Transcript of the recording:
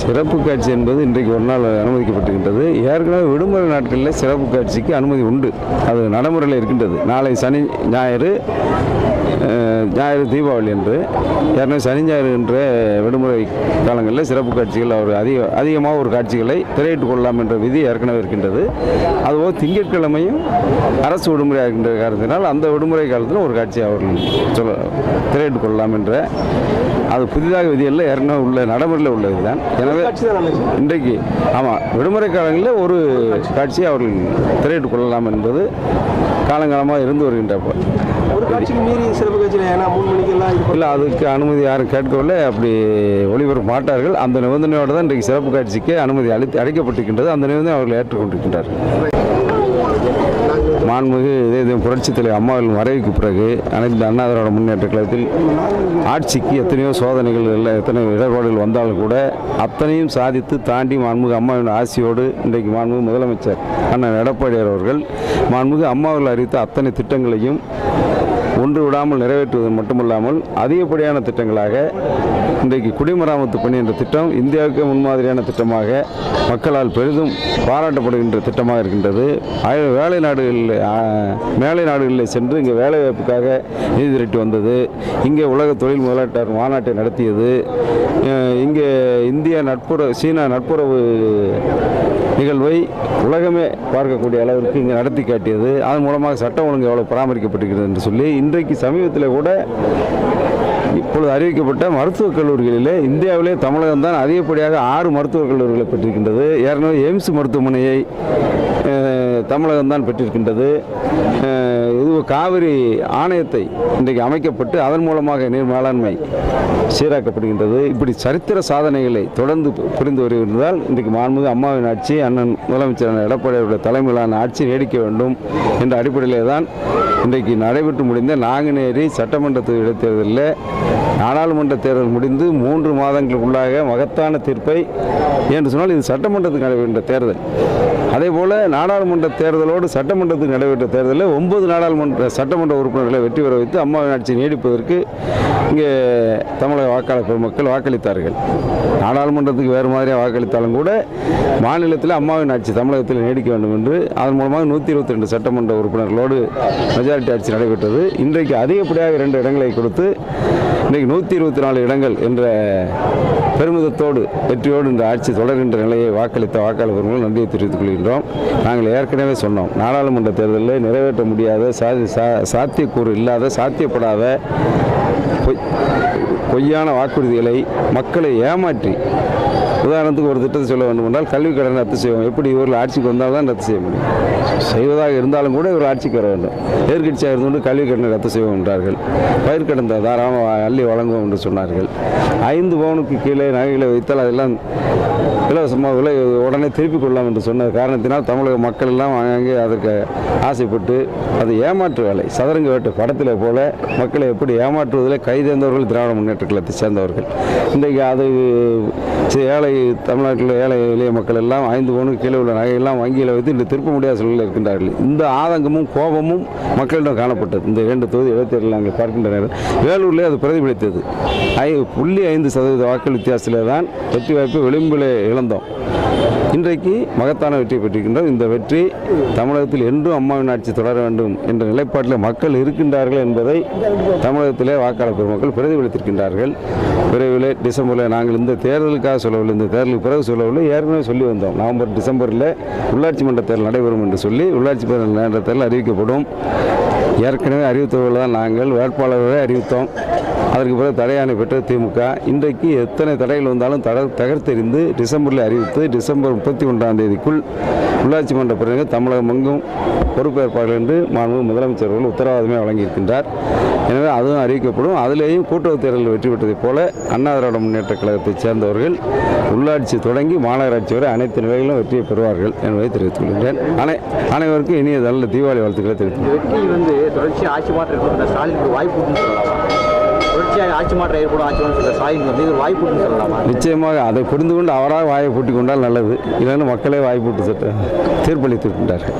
சிறப்பு காட்சி என்பது இன்றைக்கு ஒரு நாள் அனுமதிக்கப்பட்டிருக்கின்றது. ஏற்கனவே விடுமுறை நாட்களில் சிறப்பு காட்சிக்கு அனுமதி உண்டு. அது நடைமுறையில் இருக்கின்றது. நாளை சனி ஞாயிறு ஞாயிறு தீபாவளி என்று ஏற்கனவே சனி ஞாயிறு என்ற விடுமுறை காலங்களில் சிறப்பு காட்சிகள் அவர் அதிக அதிகமாக ஒரு காட்சிகளை திரையிட்டுக் கொள்ளலாம் என்ற விதி ஏற்கனவே இருக்கின்றது. அதுபோல் திங்கட்கிழமையும் அரசு விடுமுறையாக இருக்கின்ற காரணத்தினால் அந்த விடுமுறை காலத்தில் ஒரு காட்சி அவர்கள் சொல்ல திரையிட்டுக் கொள்ளலாம் என்ற அது புதிதாக விதியல்ல ஏற்கனவே உள்ள நடைமுறையில் உள்ளது தான் எனவே இன்றைக்கு ஆமாம் விடுமுறை காலங்களில் ஒரு காட்சியை அவர்கள் திரையிட்டுக் கொள்ளலாம் என்பது காலங்காலமாக இருந்து வருகின்ற ஒரு காட்சிக்கு மீறி சிறப்பு காட்சியில் ஏன்னா மூணு மணிக்கெல்லாம் இது இல்லை அதுக்கு அனுமதி யாரும் கேட்கவில்லை. அப்படி ஒளிபரப்ப மாட்டார்கள். அந்த நிபந்தனையோடு தான் இன்றைக்கு சிறப்பு காட்சிக்கு அனுமதி அளித்து அளிக்கப்பட்டிருக்கின்றது. அந்த நிபந்தனை அவர்கள் ஏற்றுக்கொண்டிருக்கின்றார்கள். மாண்புமிகு இதே புரட்சி புரட்சித் தலைவர் அம்மாவின் மறைவுக்கு பிறகு அனைத்து அண்ணா திராவிட முன்னேற்ற கழகத்தில் ஆட்சிக்கு எத்தனையோ சோதனைகள் இல்லை எத்தனையோ இடர்பாடுகள் வந்தாலும் கூட அத்தனையும் சாதித்து தாண்டி மாண்புமிகு அம்மாவின் ஆசியோடு இன்றைக்கு மாண்புமிகு முதலமைச்சர் அண்ணன் எடப்பாடியார் அவர்கள் மாண்புமிகு அம்மாவில் அறிவித்த அத்தனை திட்டங்களையும் ஒன்று விடாமல் நிறைவேற்றுவது மட்டுமல்லாமல் அதிகப்படியான திட்டங்களாக இன்றைக்கு குடிமராமத்து பணி என்ற திட்டம் இந்தியாவுக்கு முன்மாதிரியான திட்டமாக மக்களால் பெரிதும் பாராட்டப்படுகின்ற திட்டமாக இருக்கின்றது. வேலை நாடுகளில் மேலை நாடுகளில் சென்று இங்கே வேலை வாய்ப்புக்காக நிதி திரட்டி வந்தது. இங்கே உலக தொழில் முதலீட்டாளர் மாநாட்டை நடத்தியது. இங்கே இந்திய நட்புற சீனா நட்புறவு நிகழ்வை உலகமே பார்க்கக்கூடிய அளவிற்கு இங்கே நடத்தி காட்டியது. அதன் மூலமாக சட்டம் ஒழுங்கு எவ்வளோ பராமரிக்கப்பட்டிருக்கிறது என்று சொல்லி இன்றைக்கு சமீபத்தில் கூட இப்பொழுது அறிவிக்கப்பட்ட மருத்துவக் கல்லூரிகளிலே இந்தியாவிலே தமிழகம் தான் அதிகப்படியாக ஆறு மருத்துவக் கல்லூரிகளை பெற்றிருக்கின்றது. ஏற்கனவே எய்ம்ஸ் மருத்துவமனையை தமிழகம்தான் தமிழகம் தான் பெற்றிருக்கின்றது இது காவிரி ஆணையத்தை இன்றைக்கு அமைக்கப்பட்டு அதன் மூலமாக நீர் மேலாண்மை சீராக்கப்படுகின்றது. இப்படி சரித்திர சாதனைகளை தொடர்ந்து புரிந்து வருகின்றதால் இன்றைக்கு மாண்புமிகு அம்மாவின் ஆட்சி அண்ணன் முதலமைச்சர் அண்ணன் எடப்பாடி அவருடைய தலைமையிலான ஆட்சி நீடிக்க வேண்டும் என்ற அடிப்படையிலே தான் இன்றைக்கு நடைபெற்று முடிந்த நாங்குநேரி சட்டமன்ற இடைத்தேர்தலில் நாடாளுமன்ற தேர்தல் முடிந்து மூன்று மாதங்களுக்குள்ளாக மகத்தான தீர்ப்பை என்று சொன்னால் இது சட்டமன்றத்துக்கு நடைபெற்ற தேர்தல். அதே போல் நாடாளுமன்ற தேர்தலோடு சட்டமன்றத்துக்கு நடைபெற்ற தேர்தலில் ஒன்பது நாடாளுமன்ற சட்டமன்ற உறுப்பினர்களை வெற்றி பெற வைத்து அம்மாவின் ஆட்சி நீடிப்பதற்கு இங்கே தமிழக வாக்காளர் பெருமக்கள் வாக்களித்தார்கள். நாடாளுமன்றத்துக்கு வேறு மாதிரியாக வாக்களித்தாலும் கூட மாநிலத்தில் அம்மாவின் ஆட்சி தமிழகத்தில் நீடிக்க வேண்டும் என்று அதன் மூலமாக நூற்றி இருபத்தி ரெண்டு சட்டமன்ற உறுப்பினர்களோடு மெஜாரிட்டி ஆட்சி நடைபெற்றது. இன்றைக்கு அதிகப்படியாக இரண்டு இடங்களை கொடுத்து இன்றைக்கு நூற்றி இருபத்தி நாலு இடங்கள் என்ற பெருமிதத்தோடு வெற்றியோடு இந்த ஆட்சி தொடர்கின்ற நிலையை வாக்களித்த வாக்காளர்கள் நன்றியை தெரிவித்துக் கொள்கின்றோம். நாங்கள் ஏற்கனவே சொன்னோம் நாடாளுமன்ற தேர்தலில் நிறைவேற்ற முடியாத சா- சாத்தியக்கூறு இல்லாத சாத்தியப்படாத பொய் பொய்யான வாக்குறுதிகளை மக்களை ஏமாற்றி உதாரணத்துக்கு ஒரு திட்டத்தை சொல்ல வேண்டும் என்றால் கல்விக் கடன் ரத்து செய்வோம். எப்படி இவர்கள் ஆட்சிக்கு வந்தால் தான் ரத்து செய்ய முடியும்? செய்வதாக இருந்தாலும் கூட இவர் ஆட்சிக்கு வர வேண்டும். எதிர்கட்சியாக இருந்து கொண்டு கல்விக் கடனை ரத்து செய்வோம் என்றார்கள். பயிர்க்கடன் தாராளமாக அள்ளி வழங்குவோம் என்று சொன்னார்கள். ஐந்து பவுனுக்கு கீழே நகைகளை வைத்தால் அதெல்லாம் இலவசமாக விலை உடனே திருப்பிக் கொள்ளலாம் என்று சொன்ன காரணத்தினால் தமிழக மக்கள் எல்லாம் அங்கே அதற்கு ஆசைப்பட்டு அது ஏமாற்று வேலை. சதுரங்க வேட்டு படத்தில் போல மக்களை எப்படி ஏமாற்றுவதில் கைதேர்ந்தவர்கள் திராவிட முன்னேற்ற கழகத்தை சேர்ந்தவர்கள். இன்றைக்கு அது ஏழை ஏழை தமிழ்நாட்டில் ஏழை எளிய மக்கள் எல்லாம் ஐந்து பவுனுக்கு கீழே உள்ள நகையெல்லாம் வங்கியில் வைத்து இன்று திருப்ப முடியாத சூழலில் இருக்கின்றார்கள். இந்த ஆதங்கமும் கோபமும் மக்களிடம் காணப்பட்டது. இந்த இரண்டு தொகுதி இடைத்தேர்தல் நாங்கள் பார்க்கின்ற நேரம் வேலூரில் அது பிரதிபலித்தது. ஐ புள்ளி ஐந்து சதவீத வாக்கு வித்தியாசத்தில் தான் வெற்றி வாய்ப்பு விளிம்பில் இழந்தோம். இன்றைக்கு மகத்தான வெற்றி பெற்றிருக்கின்றோம் இந்த வெற்றி தமிழகத்தில் என்றும் அம்மாவின் ஆட்சி தொடர வேண்டும் என்ற நிலைப்பாட்டில் மக்கள் இருக்கின்றார்கள் என்பதை தமிழகத்திலே வாக்காளர் பெருமக்கள் பிரதிபலித்திருக்கின்றார்கள். விரைவில் டிசம்பரில் நாங்கள் இந்த தேர்தலுக்காக சொல்லவில்லை இந்த தேர்தலுக்கு பிறகு சொல்லவில்லை ஏற்கனவே சொல்லி வந்தோம். நவம்பர் டிசம்பரில் உள்ளாட்சி மன்ற தேர்தல் நடைபெறும் என்று சொல்லி உள்ளாட்சி மன்ற தேர்தல் அறிவிக்கப்படும். ஏற்கனவே அறிவித்தவர்கள் தான் நாங்கள் வேட்பாளர்களை அறிவித்தோம். அதற்கு பிறகு தடையாணை பெற்ற திமுக. இன்றைக்கு எத்தனை தடைகள் வந்தாலும் தட தகர்த்தெறிந்து டிசம்பரில் அறிவித்து டிசம்பர் முப்பத்தி ஒன்றாம் தேதிக்குள் உள்ளாட்சி மன்ற பிரதிநிதிகள் தமிழகம் எங்கும் பொறுப்பேற்பார்கள் என்று மாண்பு முதலமைச்சர் அவர்கள் உத்தரவாதமே வழங்கியிருக்கின்றார். எனவே அதுவும் அறிவிக்கப்படும். அதிலேயும் கூட்டுறவு தேர்தலில் வெற்றி பெற்றதைப் போல அண்ணா திராவிட முன்னேற்ற கழகத்தைச் சேர்ந்தவர்கள் உள்ளாட்சி தொடங்கி மாநகராட்சி வரை அனைத்து நிலைகளிலும் வெற்றியை பெறுவார்கள் என்பதை தெரிவித்துக் கொள்கிறேன் அனை அனைவருக்கும் இனிய நல்ல தீபாவளி வாழ்த்துக்களை தெரிவித்துள்ளேன் வெற்றி வந்து தொடர்ச்சியாக ஆட்சி மாற்றம் ஏற்படுத்த ஸ்டாலினுக்கு வாய்ப்பு உண்டுன்னு சொல்லலாமா? தொடர்ச்சியாக ஆட்சி மாற்றம் ஏற்படும் ஆட்சி சொல்ல ஸ்டாலின் வந்து இது வாய்ப்பு சொல்லலாமா? நிச்சயமாக அதை புரிந்து கொண்டு அவராக வாயை பூட்டிக் கொண்டால் நல்லது. இல்லைன்னு மக்களே வாய்ப்பு பூட்டு தீர்ப்பளித்து இருக்கின்றார்கள்